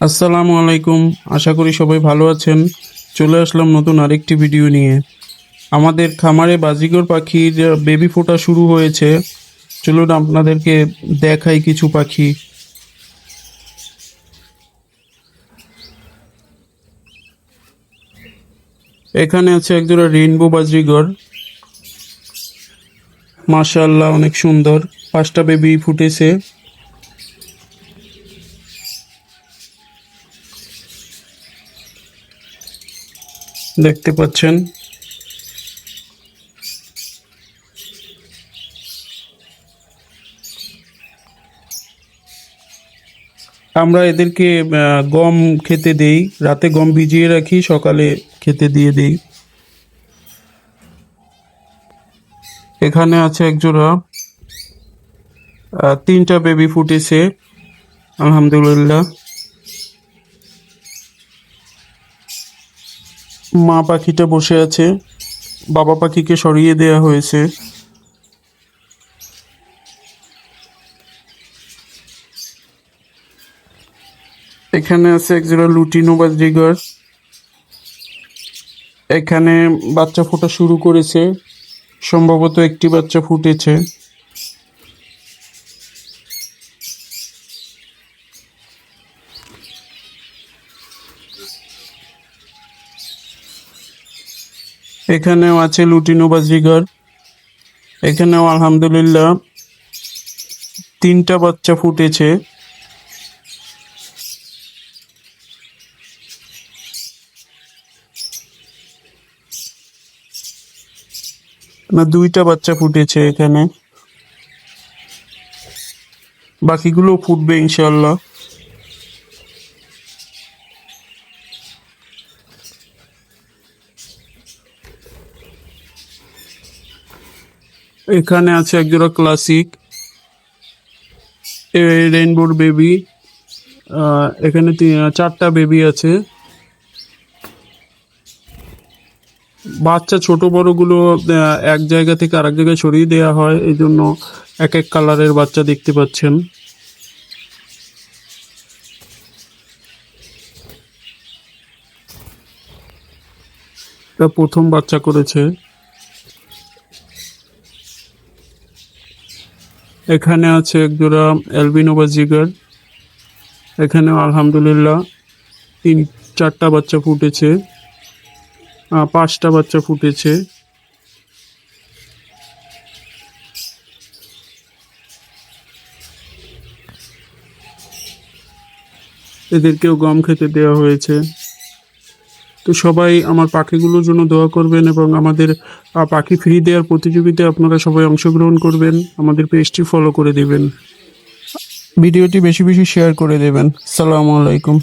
আসসালামু আলাইকুম। আশা করি সবাই ভালো আছেন। চলে আসলাম নতুন আরেকটি ভিডিও নিয়ে। আমাদের খামারে বাজিগর পাখির বেবি ফোটা শুরু হয়েছে। চলুন আপনাদেরকে দেখাই কিছু পাখি। এখানে আছে একজোড়া রেইনবো বাজিগর। মাশাআল্লাহ, অনেক সুন্দর। পাঁচটা বেবি ফুটেছে। দেখতে পাচ্ছেন। আমরা এদেরকে গম খেতে দেই। রাতে গম ভিজিয়ে রাখি, সকালে খেতে দিয়ে দেই। এখানে আছে একজোড়া তিনটা বেবি ফুটেছে, আলহামদুলিল্লাহ। মা পাখিটা বসে আছে। বাবা পাখিকে সরিয়ে দেয়া হয়েছে। এখানে আছে একজোড়া লুটিনো বাজরিগর এখানে বাচ্চা ফোটা শুরু করেছে। সম্ভবত একটি বাচ্চা ফুটেছে। এখানেও আছে লুটিনো বাজরিগর এখানেও আলহামদুলিল্লাহ তিনটা বাচ্চা ফুটেছে। না, দুইটা বাচ্চা ফুটেছে এখানে। বাকিগুলো ফুটবে ইনশাল্লাহ এখানে আছে একজোড়া ক্লাসিক রেইনবোর বেবি এখানে চারটা বেবি আছে। বাচ্চা ছোট বড়গুলো এক জায়গা থেকে আরেক জায়গায় সরিয়ে দেওয়া হয় এই জন্য এক এক কালারের বাচ্চা দেখতে পাচ্ছেন। প্রথম বাচ্চা করেছে। এখানে আছে একজোড়া অ্যালবিনো বা জিগার এখানেও আলহামদুলিল্লাহ তিন, চারটা বাচ্চা ফুটেছে। পাঁচটা বাচ্চা ফুটেছে। এদেরকেও গম খেতে দেওয়া হয়েছে। তো সবাই আমার পাখিগুলোর জন্য দোয়া করবেন এবং আমাদের পাখি ফ্রি দেওয়ার প্রতিযোগিতায় আপনারা সবাই অংশগ্রহণ করবেন। আমাদের পেজটি ফলো করে দেবেন। ভিডিওটি বেশি বেশি শেয়ার করে দেবেন। সালামু আলাইকুম।